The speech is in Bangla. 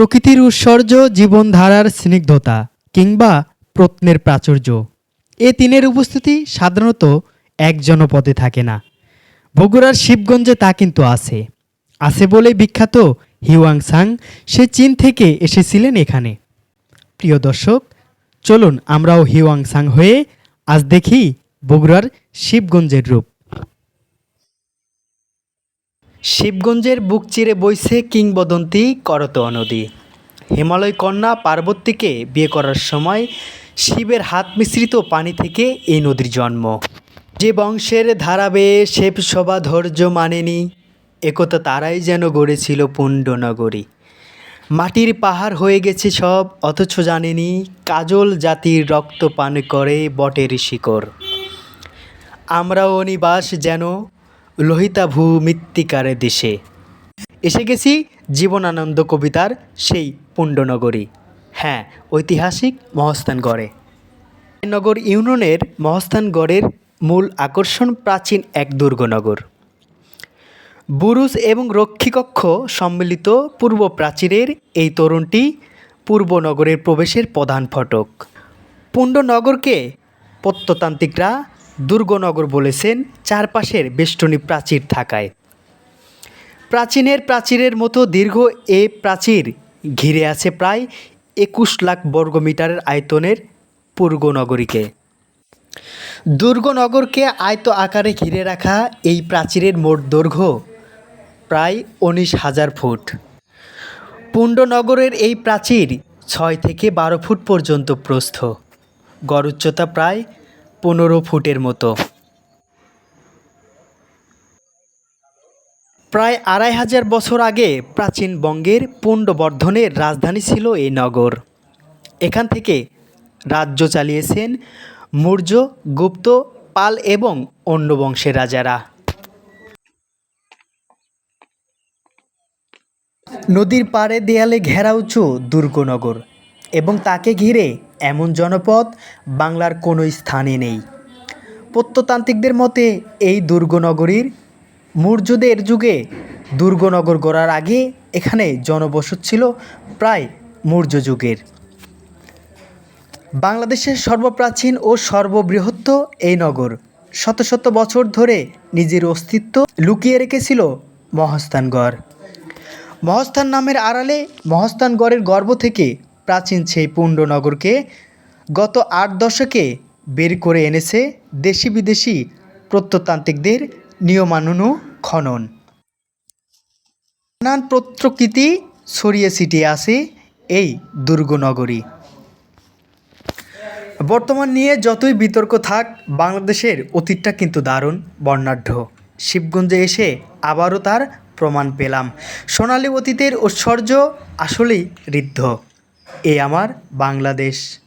প্রকৃতির উৎসর্য জীবনধারার স্নিগ্ধতা কিংবা প্রত্নের প্রাচুর্য। এ তিনের উপস্থিতি সাধারণত এক জনপদে থাকে না। বগুড়ার শিবগঞ্জে তা কিন্তু আছে। আছে বলেই বিখ্যাত হিওয়াংসাং সে চীন থেকে এসেছিলেন এখানে। প্রিয় দর্শক, চলুন আমরাও হিওয়াংসাং হয়ে আজ দেখি বগুড়ার শিবগঞ্জের রূপ। শিবগঞ্জের বুক চিরে বইছে কিংবদন্তি করতোয়া নদী। হিমালয় কন্যা পার্বতীকে বিয়ে করার সময় শিবের হাত মিশ্রিত পানি থেকে এই নদীর জন্ম। যে বংশের ধারাবে শেপ সভা ধৈর্য মানেনি একথা তারাই যেন গড়েছিল পুণ্ডনগরী মাটির পাহাড় হয়ে গেছে সব, অথচ জানেনি কাজল জাতির রক্ত পান করে বটের শিকড়। আমরাও নিবাস যেন লোহিতাভূ মৃত্তিকার দেশে। এসে গেছি জীবনানন্দ কবিতার সেই পুণ্ডনগরী। হ্যাঁ ঐতিহাসিক মহস্থানগড়ে নগর ইউনিয়নের মহস্থানগড়ের মূল আকর্ষণ প্রাচীন এক দুর্গনগর। বুরুজ এবং রক্ষীকক্ষ সম্মিলিত পূর্ব প্রাচীরের এই তরুণটি পূর্বনগরের প্রবেশের প্রধান ফটক। পুণ্ডনগরকে প্রত্নতান্ত্রিকরা দুর্গনগর বলেছেন, চারপাশের বেষ্টনী প্রাচীর থাকায়। প্রাচীনের প্রাচীরের মতো দীর্ঘ এ প্রাচীর ঘিরে আছে প্রায় একুশ লাখ বর্গমিটারের আয়তনের পূর্বনগরীকে দুর্গনগরকে আয়ত আকারে ঘিরে রাখা এই প্রাচীরের মোট দৈর্ঘ্য প্রায় উনিশ হাজার ফুট। পুণ্ডনগরের এই প্রাচীর ছয় থেকে বারো ফুট পর্যন্ত প্রস্থ। গড় উচ্চতা প্রায় পনেরো ফুটের মতো। প্রায় আড়াই হাজার বছর আগে প্রাচীন বঙ্গের পুণ্ডবর্ধনের রাজধানী ছিল এই নগর। এখান থেকে রাজ্য চালিয়েছেন মৌর্য, গুপ্ত, পাল এবং অন্য বংশের রাজারা। নদীর পাড়ে দেয়ালে ঘেরা উঁচু দুর্গনগর এবং তাকে ঘিরে এমন জনপদ বাংলার কোনো স্থানে নেই। প্রত্নতান্ত্রিকদের মতে, এই দুর্গনগরীর মৌর্যদের যুগে দুর্গনগর গড়ার আগে এখানে জনবসত ছিল প্রায় মৌর্য যুগের। বাংলাদেশের সর্বপ্রাচীন ও সর্ববৃহৎ এই নগর শত শত বছর ধরে নিজের অস্তিত্ব লুকিয়ে রেখেছিল মহাস্থানগড় মহাস্থান নামের আড়ালে মহাস্থানগড়ের গর্ভ থেকে প্রাচীন সেই পুণ্ডনগরকে গত আট দশকে বের করে এনেছে দেশি বিদেশি প্রত্নতান্ত্রিকদের নিয়মানুনু খনন। নানান প্রত্রকৃতি ছড়িয়ে ছিটিয়ে আছে এই দুর্গনগরী বর্তমান নিয়ে যতই বিতর্ক থাক, বাংলাদেশের অতীতটা কিন্তু দারুণ, বর্ণাঢ্য। শিবগঞ্জে এসে আবারও তার প্রমাণ পেলাম। সোনালী অতীতের ঐশ্বর্য আসলেই ঋদ্ধ। এ আমার বাংলাদেশ।